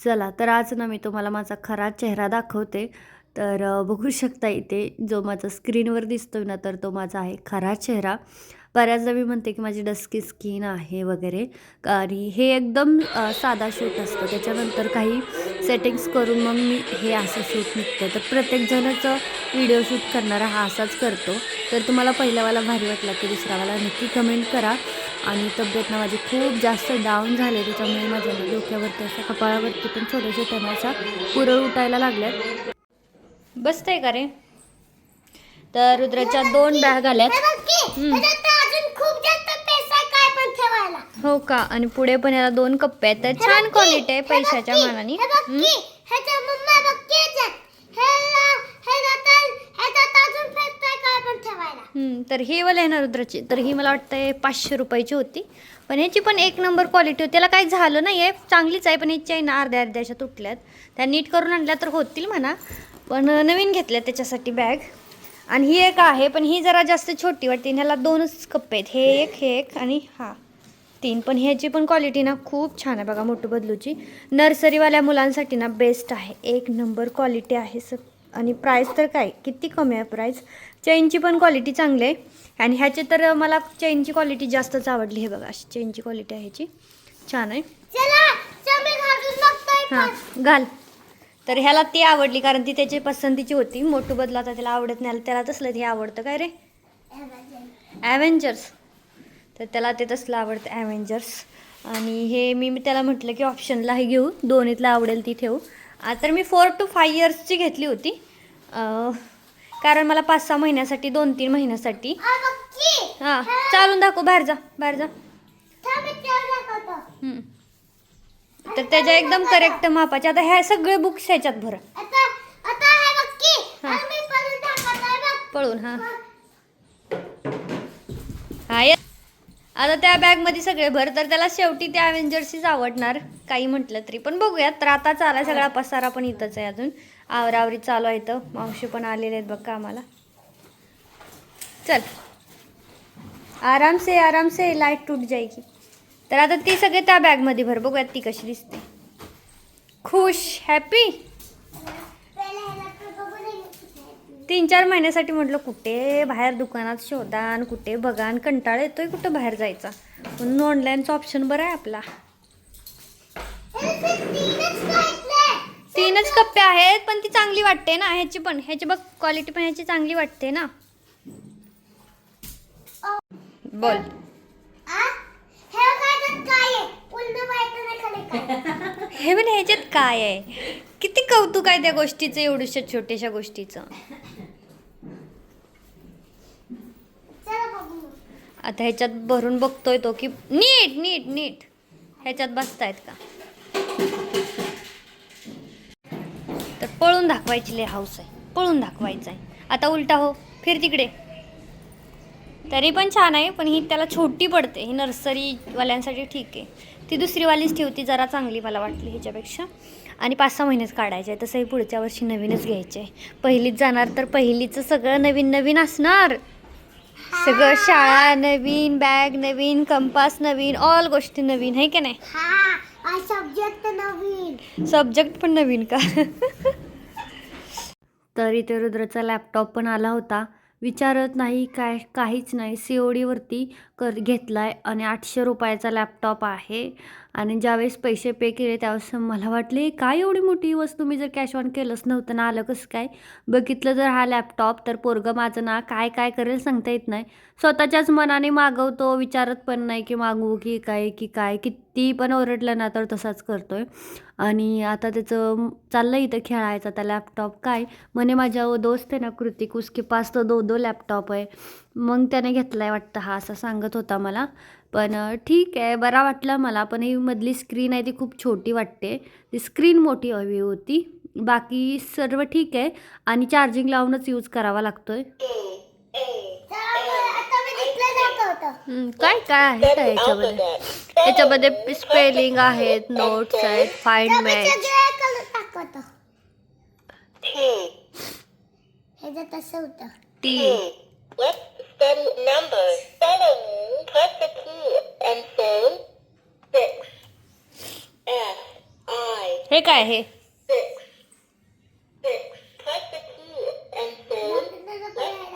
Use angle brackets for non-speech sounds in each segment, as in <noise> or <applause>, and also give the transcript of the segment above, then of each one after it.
चला तर आज ना मी तुम्हाला माझा खरा चेहरा दाखवते. तर बघू शकता इथे जो माझा स्क्रीनवर दिसतोय ना तर तो माझा आहे खरा चेहरा. बऱ्याचदा मी म्हणते की माझी डस्की स्किन आहे वगैरे. आणि हे एकदम साधा शूट असतं. त्याच्यानंतर काही सेटिंग्स करून मग मी हे असं शूट निघतं. तर प्रत्येकजणाचं व्हिडिओ शूट करणारा हा असाच करतो. तर तुम्हाला पहिल्यावाला भारी वाटला की दुसरावाला नक्की कमेंट करा. आणि तब्येत ना माझी खूप जास्त डाऊन झाले त्याच्यामुळे माझ्या डोक्यावरती असं कपाळावरती पण छोट्या छोट्या अशा पुरळ उठायला लागल्यात. बसतंय का रे? तर रुद्राच्या दोन बॅग आल्यात. हम्म. हो का? आणि पुढे पण याला दोन कप्पे आहेत. तर छान क्वालिटी आहे पैशाच्या मानाने तर हे वाला आहे ना रुद्राची. तर ही मला वाटतं पाचशे रुपयाची होती. पण ह्याची पण एक नंबर क्वालिटी होती. त्याला काही झालं नाही आहे. चांगलीच आहे पण ह्याची आहे ना अर्ध्या अर्ध्या अशा तुटल्यात. त्या नीट करून आणल्या तर होतील म्हणा. पण नवीन घेतल्या त्याच्यासाठी बॅग आणि ही एक आहे पण ही जरा जास्त छोटी वाटते. ह्याला दोनच कप्पे आहेत. हे एक हे एक आणि हा. तीन. पण ह्याची पण क्वालिटी ना खूप छान आहे बघा मोठू बदलूची. नर्सरीवाल्या मुलांसाठी ना बेस्ट आहे. एक नंबर क्वालिटी आहे सग आणि प्राईस तर काय? किती कमी आहे प्राईस चेनची पण क्वालिटी चांगली आहे. आणि ह्याची तर मला चेनची क्वालिटी जास्तच आवडली हे बघा. अशी चेनची क्वालिटी आहे ह्याची. छान आहे. हां घाल. तर ह्याला ती आवडली कारण ती त्याची पसंतीची होती. मोठू बदला आता त्याला आवडत नाही. त्याला तसलं ते आवडतं काय रे? ॲव्हेंजर्स तर त्याला ते तसलं आवडतं ॲव्हेंजर्स आणि हे मी मी त्याला म्हटलं की ऑप्शनला हे घेऊ. दोन्हीतला आवडेल ती ठेवू. तर मी फोर टू फाय इयर्सची घेतली होती. कारण मला पाच सहा महिन्यासाठी दोन तीन महिन्यासाठी. हां चालून दाखव बाहेर जा बाहेर जा. तर त्याच्या एकदम करेक्ट मापाचे. आता ह्या सगळे बुक्स ह्याच्यात भरा. पळून हां हा. ये. आता त्या बॅगमध्ये सगळे भर. तर त्याला शेवटी त्या अव्हेंजर्सचीच आवडणार. काही म्हटलं तरी. पण बघूयात तर आता चालाय सगळा पसारा पण इथंच आहे अजून. आवरावरी चालू आहे तर मावशी पण आलेले आहेत बघ आम्हाला चल. आराम से आराम से लाइट टूट जायची तर आता ती सगळे त्या बॅगमध्ये भर. बघूयात ती कशी दिसते. खुश हॅपी तीन चार महिन्यासाठी म्हटलं कुठे बाहेर दुकानात शोधा आणि कुठे बघा आणि कंटाळा येतोय कुठं बाहेर जायचा. म्हणून ऑनलाईनचा ऑप्शन बरा आहे आपला. तीनच कप्पे आहेत पण ती चांगली वाटते ना ह्याची पण. ह्याची बघ क्वालिटी पण ह्याची चांगली वाटते ना. बोल. हे पण ह्याच्यात काय आहे? किती कौतुक आहे त्या गोष्टीचं एवढ्याशा छोट्याशा गोष्टीचं. आता ह्याच्यात भरून बघतोय तो की नीट नीट नीट. ह्याच्यात बसतायत का? पळून दाखवायची लय हाऊस आहे. पळून दाखवायचं आहे. आता उलटा हो फिर तिकडे. तरी पण छान आहे पण ही त्याला छोटी पडते. ही नर्सरीवाल्यांसाठी ठीक आहे. ती दुसरीवालीच ठेवती जरा चांगली मला वाटली ह्याच्यापेक्षा. आणि पाच सहा महिनेच काढायचे आहे तसंही पुढच्या वर्षी नवीनच घ्यायचे आहे. पहिलीच जाणार तर पहिलीचं सगळं नवीन नवीन असणार. सगळं शाळा नवीन बॅग नवीन कंपास नवीन ऑल गोष्टी नवीन आहे की नाही? सब्जेक्ट नवीन. सब्जेक्ट पण नवीन का? <laughs> तर इथे रुद्रचा लॅपटॉप पण आला होता. विचारत नाही काय काहीच नाही. सी ओ डीवरती कर घेतला आहे आणि आठशे रुपयाचा लॅपटॉप आहे. आणि ज्यावेळेस पैसे पे केले त्यावेळेस मला वाटले काय एवढी मोठी वस्तू मी जर कॅश ऑन केलंच नव्हतं ना आलं कसं काय? बघितलं जर हा लॅपटॉप तर पोरगं माझं ना काय काय करेल सांगता येत नाही. स्वतःच्याच मनाने मागवतो विचारत पण नाही की मागवू की काय की काय किती पण ओरडलं ना तर तसाच करतोय. आणि आता त्याचं चाललं इथं खेळायचं आता लॅपटॉप काय? म्हणे माझ्या दोस्त आहे ना कृतिक उसके पास तो दो दो लॅपटॉप आहे. मग त्याने घेतला आहे वाटतं हा असं सांगत होता मला. पण ठीक आहे बरा वाटला मला पण ही मधली स्क्रीन आहे ती खूप छोटी वाटते. ती स्क्रीन मोठी हवी होती. बाकी सर्व ठीक आहे आणि चार्जिंग लावूनच यूज करावा लागतोय. काय काय आहे काय याच्यामध्ये? याच्यामध्ये स्पेलिंग आहेत नोट्स आहेत find match the Let's study numbers. Seven. Press the key and say six. S I हे काय हे six, six. Press the key and say, let's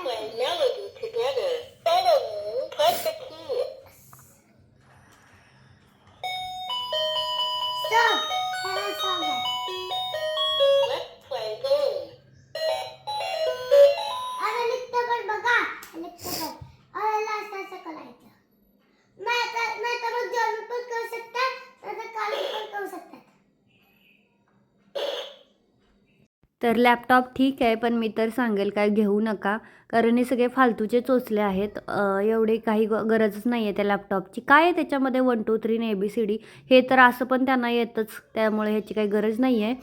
play melody together. Seven, press the तर laptop ठीक आहे पण मी तर सांगेल काय घेऊ नका. कारण हे सगळे फालतूचे चोचले आहेत. एवढे काही ग गरजच नाही आहे त्या लॅपटॉपची काय आहे त्याच्यामध्ये वन टू थ्री ने बी सी डी हे तर असं पण त्यांना येतच. त्यामुळे ह्याची काही गरज नाही आहे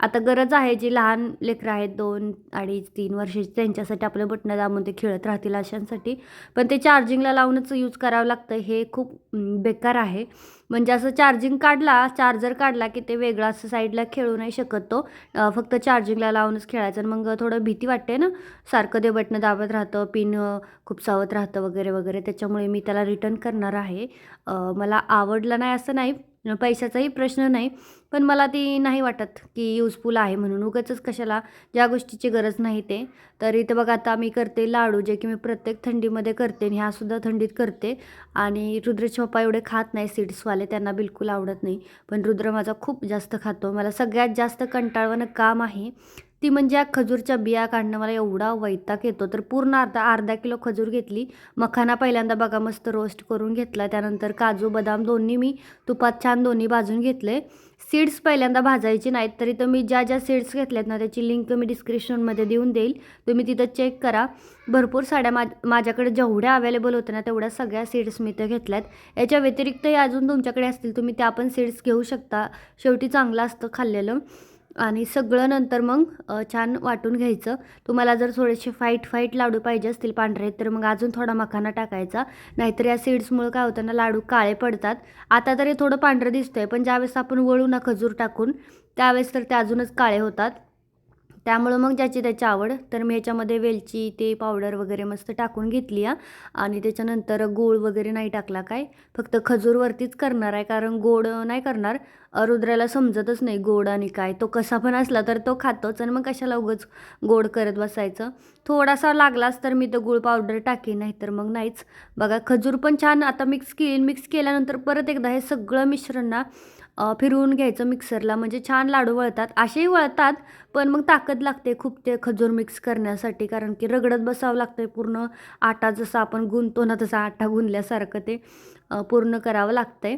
आता गरज आहे जी लहान लेकरं आहेत दोन अडीच तीन वर्षाची त्यांच्यासाठी आपलं बटणं दाबून ते खेळत राहतील अशांसाठी. पण ते चार्जिंगला लावूनच यूज करावं लागतं. हे खूप बेकार आहे. म्हणजे असं चार्जिंग काढला चार्जर काढला की ते वेगळा असं साईडला खेळू नाही शकत तो. फक्त चार्जिंगला लावूनच खेळायचं आणि मग थोडं भीती वाटते ना. सारखं ते बटणं दाबत राहतं पिन खूप सावत राहतं वगैरे वगैरे. त्याच्यामुळे मी त्याला रिटर्न करणार आहे. मला आवडलं नाही असं नाही पैशाचाही प्रश्न नाही. पण मला ती नाही वाटत की यूजफुल आहे म्हणून. उगाचच कशाला ज्या गोष्टीची गरज नाही ते. तर इथं बघा आता मी करते लाडू जे की मी प्रत्येक थंडीमध्ये करते. आणि ह्यासुद्धा थंडीत करते. आणि रुद्रचे पप्पा एवढे खात नाही सीड्सवाले त्यांना बिलकुल आवडत नाही. पण रुद्र माझा खूप जास्त खातो. मला सगळ्यात जास्त कंटाळवानं काम आहे. ती म्हणजे खजूरच्या बिया काढणं मला एवढा वैताग येतो. तर पूर्ण अर्धा अर्धा किलो खजूर घेतली. मखाना पहिल्यांदा बघा मस्त रोस्ट करून घेतला. त्यानंतर काजू बदाम दोन्ही मी तुपात छान दोन्ही भाजून घेतले. सीड्स पहिल्यांदा भाजायचे नाहीत तरी तर मी ज्या ज्या सीड्स घेतल्यात ना त्याची लिंक मी डिस्क्रिप्शनमध्ये देऊन देईल. तुम्ही तिथं चेक करा. भरपूर साड्या मा माझ्याकडे जेवढ्या अवेलेबल होत्या ना तेवढ्या सगळ्या सीड्स मी तर घेतल्यात. याच्या व्यतिरिक्तही अजून तुमच्याकडे असतील तुम्ही त्या पण सीड्स घेऊ शकता. शेवटी चांगलं असतं खाल्लेलं. आणि सगळं नंतर मग छान वाटून घ्यायचं. तुम्हाला जर थोडेसे फाईट फाईट लाडू पाहिजे असतील पांढरे तर मग अजून थोडा मखाना टाकायचा. नाहीतर या सीड्समुळं काय होतं ना लाडू काळे पडतात. आता तरी थोडं पांढरं दिसतंय पण ज्यावेळेस आपण वळू ना खजूर टाकून त्यावेळेस तर ते अजूनच काळे होतात. त्यामुळं मग ज्याची त्याची आवड तर मी ह्याच्यामध्ये वेलची ते पावडर वगैरे मस्त टाकून घेतली आहे आणि त्याच्यानंतर गोळ वगैरे नाही टाकला काय. फक्त खजूरवरतीच करणार आहे कारण गोड नाही करणार. रुद्राला समजतच नाही गोड आणि काय. तो कसा पण असला तर तो खातोच आणि मग कशाला उगच गोड करत बसायचं. थोडासा लागलाच तर मी तो गुळ पावडर टाकेन नाही तर मग नाहीच. बघा खजूर पण छान आता मिक्स केली मिक्स केल्यानंतर परत एकदा हे सगळं मिश्रण ना फिरवून घ्यायचं मिक्सरला. म्हणजे छान लाडू वळतात. असेही वळतात पण मग ताकद लागते खूप ते खजूर मिक्स करण्यासाठी. कारण की रगडत बसावं लागतं पूर्ण. आटा जसा आपण गुंतो ना तसा आटा गुंतल्यासारखं ते पूर्ण करावं लागतं आहे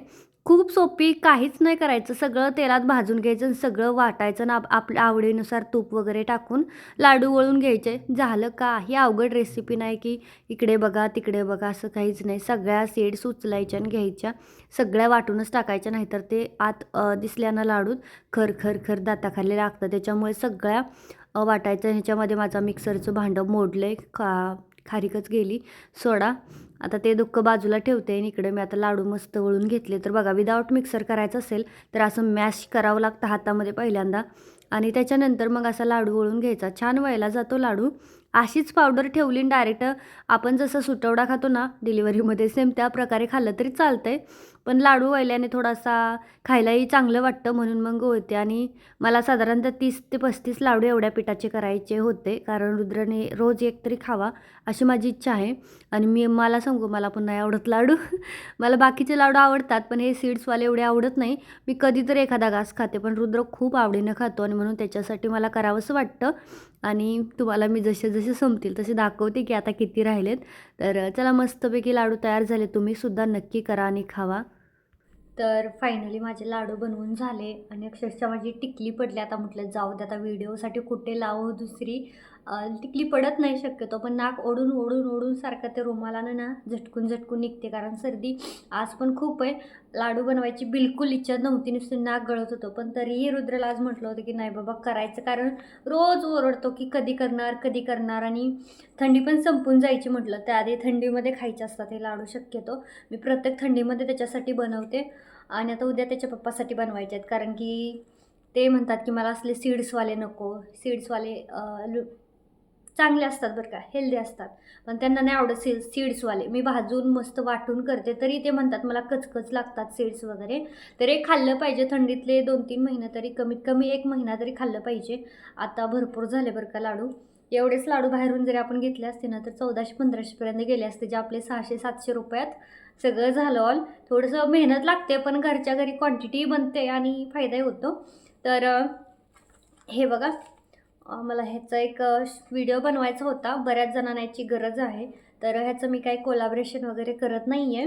खूप सोपी काहीच नाही करायचं. सगळं तेलात भाजून घ्यायचं आणि सगळं वाटायचं ना आप आपल्या आवडीनुसार तूप वगैरे टाकून लाडू वळून घ्यायचे. झालं का? ही अवघड रेसिपी नाही की इकडे बघा तिकडे बघा असं काहीच नाही. सगळ्या सीड्स उचलायच्या आणि घ्यायच्या. सगळ्या वाटूनच टाकायच्या नाहीतर ते आत दिसल्यानं लाडूत खर खर खर दाताखाली लागतं. त्याच्यामुळे सगळ्या वाटायचं. ह्याच्यामध्ये माझा मिक्सरचं भांडं मोडलं आहे का खारीकच गेली. सोडा. आता ते दुःख बाजूला ठेवते आणि इकडे मी आता लाडू मस्त वळून घेतले. तर बघा विदाऊट मिक्सर करायचं असेल तर असं मॅश करावं लागतं हातामध्ये पहिल्यांदा. आणि त्याच्यानंतर मग असा लाडू वळून घ्यायचा. छान व्हायला जातो लाडू. अशीच पावडर ठेवली डायरेक्ट आपण जसं सुटवडा खातो ना डिलिव्हरीमध्ये सेम त्या प्रकारे खाल्लं तरी चालतंय. पण लाडू वळल्याने थोडासा खायलाही चांगलं वाटतं म्हणून मग होते आणि मला साधारणतः तीस ते पस्तीस लाडू एवढ्या पिठाचे करायचे होते. कारण रुद्रने रोज एक तरी खावा अशी माझी इच्छा आहे. आणि मी मला सांगू मला पण नाही आवडत लाडू. <laughs> मला बाकीचे लाडू आवडतात पण हे सीड्सवाले एवढे आवडत नाही. मी कधीतरी एखादा घास खाते पण रुद्र खूप आवडीनं खातो आणि म्हणून त्याच्यासाठी मला करावंसं वाटतं. आणि तुम्हाला मी जसे जसे संपतील तसे दाखवते की आता किती राहिलेत. तर चला मस्तपैकी लाडू तयार झाले. तुम्हीसुद्धा नक्की करा आणि खावा. तर फायनली माझे लाडू बनवून झाले आणि अक्षरशः माझी टिकली पडली. आता म्हटलं जाऊ दे आता व्हिडिओसाठी कुठे लावू दुसरी? टिकली पडत नाही शक्यतो पण नाक ओढून ओढून ओढून सारखं ते रुमालानं ना झटकून झटकून निघते. कारण सर्दी आज पण खूप आहे. लाडू बनवायची बिलकुल इच्छा नव्हती नुसती नाक गळत होतं. पण तरीही रुद्रला आज म्हटलं होतं की नाही बाबा करायचं कारण रोज ओरडतो की कधी करणार कधी करणार. आणि थंडी पण संपून जायची म्हटलं. त्याआधी थंडीमध्ये खायचे असतात हे लाडू शक्यतो. मी प्रत्येक थंडीमध्ये त्याच्यासाठी बनवते आणि आता उद्या त्याच्या पप्पासाठी बनवायचे आहेत. कारण की ते म्हणतात की मला असले सीड्सवाले नको. सीड्सवाले लु- चांगले असतात बरं का हेल्दी असतात. पण त्यांना नाही आवडत सीड्स सीड्सवाले मी भाजून मस्त वाटून करते तरी ते म्हणतात मला कचकच लागतात सीड्स वगैरे. तर हे खाल्लं पाहिजे थंडीतले दोन तीन महिने तरी कमीत कमी एक महिना तरी खाल्लं पाहिजे. आता भरपूर झाले बरं का लाडू. एवढेच लाडू बाहेरून जरी आपण घेतले असते ना तर चौदाशे पंधराशेपर्यंत गेले असते जे आपले सहाशे सातशे रुपयात सगळं झालं ऑल थोडंसं मेहनत लागते पण घरच्या घरी क्वांटिटी बनते आणि फायदाही होतो. तर हे बघा. मला ह्याचा एक व्हिडिओ बनवायचा होता. बऱ्याच जणांना याची गरज आहे. तर ह्याचं मी काही कोलाब्रेशन वगैरे करत नाही आहे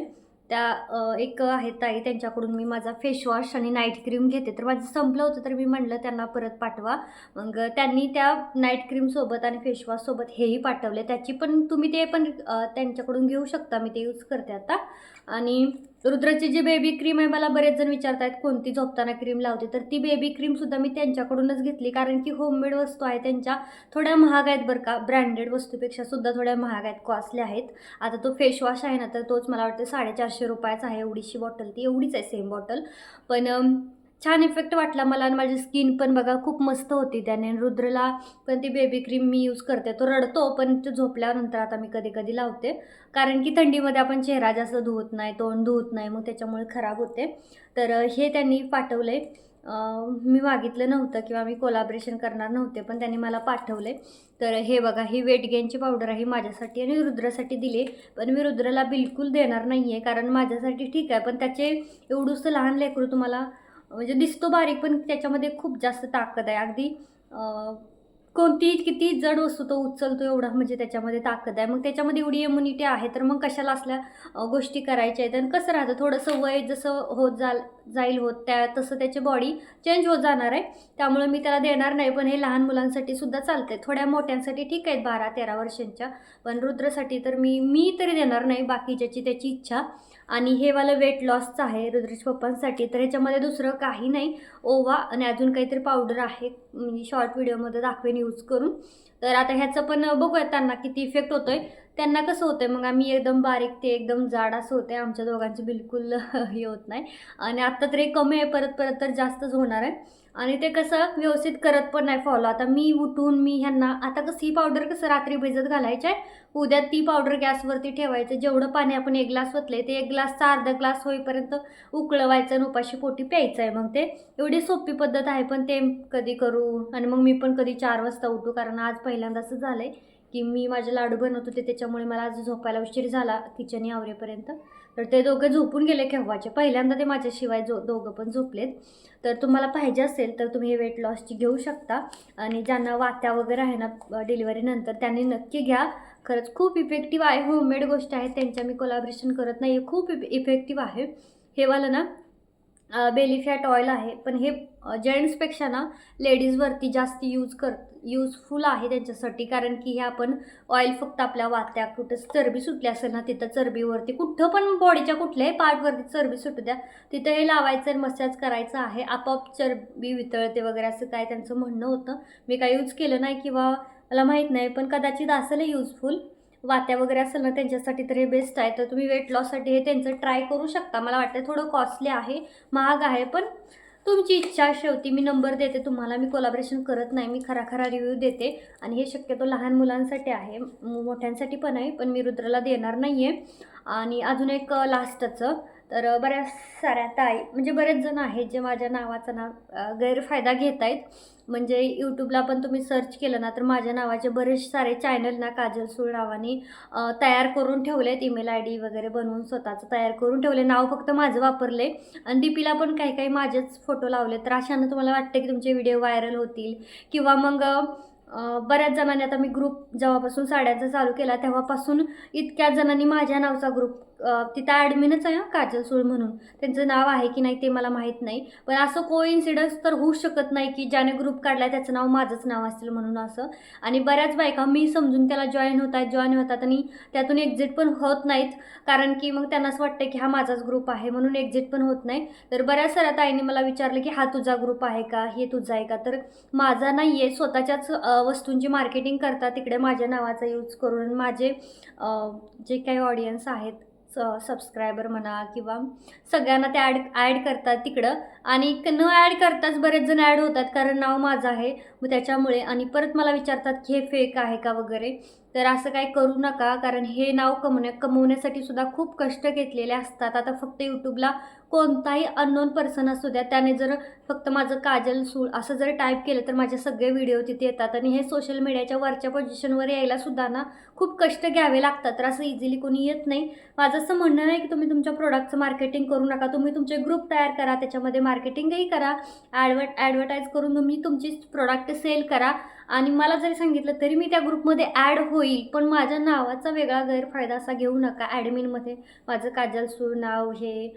त्या एक आहेत ताई त्यांच्याकडून मी माझा फेसवॉश आणि नाईट क्रीम घेते. तर माझं संपलं होतं तर मी म्हणलं त्यांना परत पाठवा. मग त्यांनी त्या नाईट क्रीमसोबत आणि फेसवॉशसोबत हेही पाठवले. त्याची पण तुम्ही ते पण त्यांच्याकडून घेऊ शकता. मी ते यूज करते आता. आणि रुद्राची जी बेबी क्रीम आहे मला बरेच जण विचारत आहेत कोणती झोपताना क्रीम लावते? तर ती बेबी क्रीमसुद्धा मी त्यांच्याकडूनच घेतली कारण की होममेड वस्तू आहे त्यांच्या. थोड्या महाग आहेत बरं का ब्रँडेड वस्तूपेक्षा सुद्धा थोड्या महाग आहेत कॉस्टली आहेत. आता तो फेशवॉश आहे ना तर तोच मला वाटतं साडेचारशे रुपयाचा आहे एवढीशी बॉटल ती एवढीच आहे सेम बॉटल पण छान इफेक्ट वाटला मला आणि माझी स्किन पण बघा खूप मस्त होती त्याने. रुद्रला पण ती बेबी क्रीम मी यूज करते. तो रडतो पण तो झोपल्यानंतर आता मी कधी कधी लावते. कारण की थंडीमध्ये आपण चेहरा जास्त धुवत नाही तोंड धुवत नाही मग त्याच्यामुळे खराब होते. तर हे त्यांनी पाठवले मी मागितलं नव्हतं किंवा मी कोलाब्रेशन करणार नव्हते पण त्यांनी मला पाठवले तर हे बघा ही वेट गेनची पावडर आहे माझ्यासाठी आणि रुद्रासाठी दिली पण मी रुद्राला बिलकुल देणार नाही आहे कारण माझ्यासाठी ठीक आहे. पण त्याचे एवढंसं लहान लेकरू तुम्हाला म्हणजे दिसतो बारीक पण त्याच्यामध्ये खूप जास्त ताकद आहे. अगदी कोणतीही किती जड वस्तू तो उचलतो एवढा म्हणजे त्याच्यामध्ये ताकद आहे. मग त्याच्यामध्ये एवढी इम्युनिटी आहे तर मग कशाला असल्या गोष्टी करायच्या आहेत? आणि कसं राहतं? थोडंसं वय जसं होत जाल जाईल होत त्या तसं त्याची बॉडी चेंज होत जाणार आहे. त्यामुळे मी त्याला देणार नाही पण हे लहान मुलांसाठी सुद्धा चालते थोड्या मोठ्यांसाठी ठीक आहेत बारा तेरा वर्षांच्या. पण रुद्रसाठी तर मी मी तरी देणार नाही बाकीच्याची त्याची इच्छा. आणि हे वालं वेट लॉसचं आहे रुद्रेश पप्पांसाठी तर ह्याच्यामध्ये दुसरं काही नाही. ओवा आणि अजून काहीतरी पावडर आहे शॉर्ट व्हिडिओमध्ये दाखवेन यूज करून. तर आता ह्याचं पण बघूया त्यांना किती इफेक्ट होतोय. त्यांना कसं होतं मग आम्ही एकदम बारीक ते एकदम जाड असं होते आमच्या दोघांचं बिलकुल <laughs> हे होत नाही. आणि आत्ता तरी कमी आहे परत परत तर जास्तच होणार आहे. आणि ते कसं व्यवस्थित करत पण नाही फॉलो आता मी उठून मी ह्यांना आता कसं ही पावडर कसं रात्री भिजत घालायचं आहे? उद्या ती पावडर गॅसवरती ठेवायचं. जेवढं पाणी आपण एक ग्लास ओतले ते एक ग्लासचा अर्धा ग्लास होईपर्यंत उकळवायचं आणि उपाशी पोटी प्यायचं आहे मग ते. एवढी सोपी पद्धत आहे पण ते कधी करू? आणि मग मी पण कधी चार वाजता उठू कारण आज पहिल्यांदा असं झालं आहे की मी माझे लाडू बनवत होते त्याच्यामुळे मला आज झोपायला उशीर झाला किचन आवरेपर्यंत. तर ते दोघं झोपून गेले केव्हाचे? पहिल्यांदा ते माझ्याशिवाय जो दोघं पण झोपलेत. तर तुम्हाला पाहिजे असेल तर तुम्ही हे वेट लॉसची घेऊ शकता. आणि ज्यांना वात्या वगैरे आहे ना डिलिव्हरीनंतर त्यांनी नक्की घ्या. खरंच खूप इफेक्टिव्ह आहे होममेड गोष्ट आहे. त्यांच्या मी कोलाब्रेशन करत नाही खूप इफेक्टिव्ह आहे. हे वालं ना बेली फॅट ऑइल आहे. पण हे जेंट्सपेक्षा ना लेडीजवरती जास्त यूज कर यूजफुल आहे त्यांच्यासाठी कारण की हे आपण ऑइल फक्त आपल्या वात्या कुठं चरबी सुटली असेल ना तिथं चरबीवरती कुठं पण बॉडीच्या कुठल्याही पार्टवरती चरबी सुटू द्या तिथं हे लावायचं आणि मसाज करायचं आहे. आपोआप चरबी वितळते वगैरे असं काय त्यांचं म्हणणं होतं. मी काय यूज केलं नाही किंवा मला माहीत नाही पण कदाचित असेल यूजफुल वात्या वगैरे असेल ना त्यांच्यासाठी तर हे बेस्ट आहे. तर तुम्ही वेट लॉससाठी हे त्यांचं ट्राय करू शकता. मला वाटतं थोडं कॉस्टली आहे महाग आहे पण तुमची इच्छा शेवटी मी नंबर देते तुम्हाला मी कोलाब्रेशन करत नाही मी खरा खरा रिव्ह्यू देते. आणि हे शक्यतो लहान मुलांसाठी आहे मो- मोठ्यांसाठी पण आहे पण मी रुद्राला देणार नाही आहे आणि अजून एक लास्टचं तर बऱ्याच साऱ्या ताई म्हणजे बरेच जण आहेत जे माझ्या नावाचा नाव गैरफायदा घेत आहेत म्हणजे यूट्यूबला पण तुम्ही सर्च केलं ना तर माझ्या नावाचे बरेच सारे चॅनल ना काजल सूळ नावाने तयार करून ठेवलेत. ईमेल आय डी वगैरे बनवून स्वतःचं तयार करून ठेवले. नाव फक्त माझं वापरले. आणि डीपीला पण काही काही माझेच फोटो लावले. तर अशानं तुम्हाला वाटतं की तुमचे व्हिडिओ व्हायरल होतील? किंवा मग बऱ्याच जणांनी आता मी ग्रुप जेव्हापासून साड्यांचा चालू केला तेव्हापासून इतक्या जणांनी माझ्या नावचा ग्रुप तिथं ॲडमिनच आहे काजल सूळ म्हणून. त्यांचं नाव आहे की नाही ते मला माहीत नाही. पण असं को इन्सिडन्स तर होऊ शकत नाही की ज्याने ग्रुप काढला त्याचं नाव माझंच नाव असेल म्हणून असं. आणि बऱ्याच बायका मी समजून त्याला जॉईन होत आहेत जॉईन होतात आणि त्यातून एक्झिट पण होत नाहीत. कारण की मग त्यांना असं वाटतं की हा माझाच ग्रुप आहे म्हणून एक्झिट पण होत नाही. तर बऱ्याच साऱ्या ताईंनी मला विचारलं की हा तुझा ग्रुप आहे का? हे तुझा आहे का? तर माझा नाही आहे स्वतःच्याच वस्तूंची मार्केटिंग करता तिकडे माझ्या नावाचा यूज करून माझे जे काही ऑडियन्स आहेत स सबस्क्रायबर म्हणा किंवा सगळ्यांना ते ॲड ॲड करतात तिकडं. आणि न ॲड करताच बरेच जण ॲड होतात कारण नाव माझं आहे. मग त्याच्यामुळे आणि परत मला विचारतात की हे फेक आहे का वगैरे. तर असं काय करू नका कारण हे नाव कमवण्या कमवण्यासाठी सुद्धा खूप कष्ट घेतलेले असतात. आता फक्त यूट्यूबला कोणताही अननोन पर्सन असू द्या त्याने जर फक्त माझं काजल सूळ असं जर टाईप केलं तर माझे सगळे व्हिडिओ तिथे येतात. आणि हे सोशल मीडियाच्या वरच्या पोझिशनवर यायला सुद्धा ना खूप कष्ट घ्यावे लागतात. तर असं इझिली कोणी येत नाही. माझं असं म्हणणं नाही की तुम्ही तुमच्या प्रोडक्टचं मार्केटिंग करू नका. तुम्ही तुमचे ग्रुप तयार करा त्याच्यामध्ये मार्केटिंगही करा. ॲडवर्ट ॲडव्हर्टाईज करून तुम्ही तुमची प्रोडक्ट सेल करा. आणि मला जरी सांगितलं तरी मी त्या ग्रुपमध्ये ॲड होईल पण माझ्या नावाचा वेगळा गैरफायदा असा घेऊ नका. ॲडमिनमध्ये माझं काजल सूर नाव हे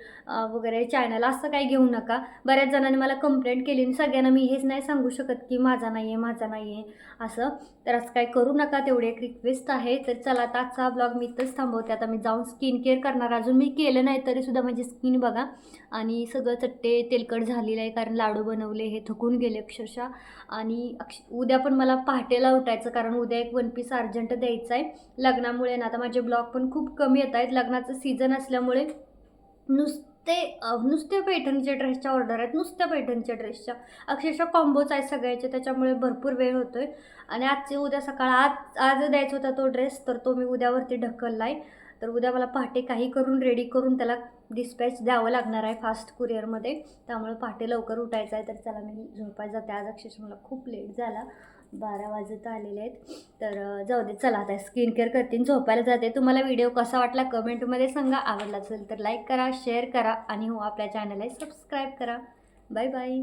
वगैरे चॅनल असं काही घेऊ नका. बऱ्याच जणांनी मला कंप्लेंट केली आणि सगळ्यांना मी हेच नाही सांगू शकत की माझा नाही आहे माझा नाही आहे असं. तर असं काही करू नका तेवढी एक रिक्वेस्ट आहे. तर चला आता आजचा ब्लॉग मी इथंच थांबवते. आता मी जाऊन स्किन केअर करणार. अजून मी केलं नाही तरीसुद्धा माझी स्किन बघा. आणि सगळं चट्टे तेलकट झालेलं आहे कारण लाडू बनवले हे थकून गेले अक्षरशः. आणि अक्ष उद्या पण मला पहाटेला उठायचं कारण उद्या एक वन पीस अर्जंट द्यायचं आहे. लग्नामुळे ना आता माझे ब्लॉग पण खूप कमी येत आहेत. लग्नाचं सीझन असल्यामुळे नुसते नुसते पैठणीच्या ड्रेसच्या ऑर्डर आहेत. नुसत्या पैठणीच्या ड्रेसच्या अक्षरशः कॉम्बोच आहेत सगळ्याचे त्याच्यामुळे भरपूर वेळ होतो आहे आणि आजचे उद्या सकाळ आज आज द्यायचा होता तो ड्रेस तर तो मी उद्यावरती ढकलला आहे. तर उद्या मला पहाटे काही करून रेडी करून त्याला डिस्पॅच द्यावं लागणार आहे फास्ट कुरिअरमध्ये त्यामुळे पहाटे लवकर उठायचं आहे तर चला मी झोपायला जाते. आज अक्षरशः मला खूप लेट झाला. बारा वाजत आलेले आहेत. तर जाऊ दे चला आता स्किन केअर करते झोपायला जाते. तुम्हाला व्हिडिओ कसा वाटला कमेंटमध्ये सांगा. आवडला असेल तर लाईक करा शेअर करा आणि हो आपल्या चॅनलला सबस्क्राईब करा. Bye bye.